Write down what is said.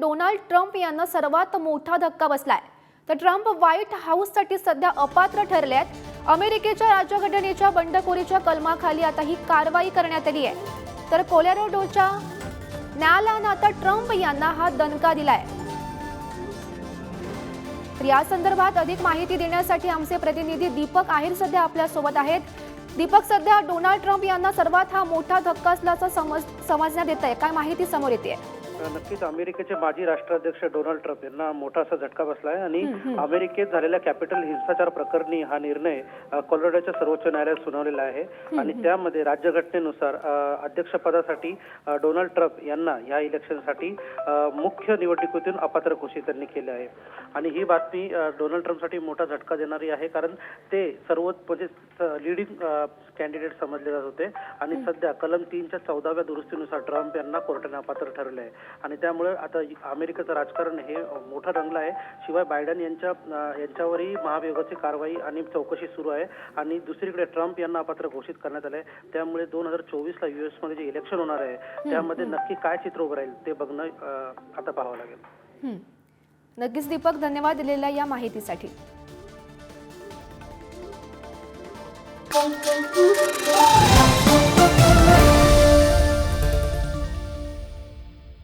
Donald Trump यांना सर्वात मोठा धक्का बसलाय. तर ट्रम्प व्हाईट हाऊससाठी सध्या अपात्र ठरले आहेत अमेरिकेच्या राज्यघटनेच्या बंडखोरीच्या कलमाखाली आता ही कारवाई करण्यात आली आहे. तर कोलॅरोडोच्या न्यायालयानं आता ट्रम्प यांना हा दणका दिलाय. तर या संदर्भात अधिक माहिती देण्यासाठी आमचे प्रतिनिधी दीपक आहेर सध्या आपल्यासोबत आहेत. दीपक सध्या डोनाल्ड ट्रम्प यांना सर्वात हा मोठा धक्का असल्याचं समज समजण्यात येत आहे काय माहिती समोर येते नक्कीच अमेरिकेचे माजी राष्ट्राध्यक्ष डोनाल्ड ट्रम्प यांना मोठा असा झटका बसला आहे आणि अमेरिकेत झालेल्या कॅपिटल हिंसाचार प्रकरणी हा निर्णय कोलोराडोच्या सर्वोच्च न्यायालयात सुनावलेला आहे. आणि त्यामध्ये राज्यघटनेनुसार अध्यक्षपदासाठी डोनाल्ड ट्रम्प यांना या इलेक्शनसाठी मुख्य निवडणुकीतून अपात्र घोषित त्यांनी केले आहे. आणि ही बातमी डोनाल्ड ट्रम्पसाठी मोठा झटका देणारी आहे कारण ते सर्व म्हणजे लिडिंग कॅन्डिडेट समजले जात होते. आणि सध्या कलम तीनच्या चौदाव्या दुरुस्तीनुसार ट्रम्प यांना कोर्टाने अपात्र ठरले आहे. आणि त्यामुळे आता अमेरिकेचं राजकारण हे मोठं रंगलं आहे. शिवाय बायडन यांच्या यांच्यावरही महाभियोगाची कारवाई आणि चौकशी सुरू आहे. आणि दुसरीकडे ट्रम्प यांना अपात्र घोषित करण्यात आलंय. त्यामुळे दोन हजार चोवीसला युएसमध्ये जे इलेक्शन होणार आहे त्यामध्ये नक्की काय चित्र उभं राहील ते बघणं आता पाहावं लागेल. नक्कीच दीपक धन्यवाद दिलेल्या या माहितीसाठी.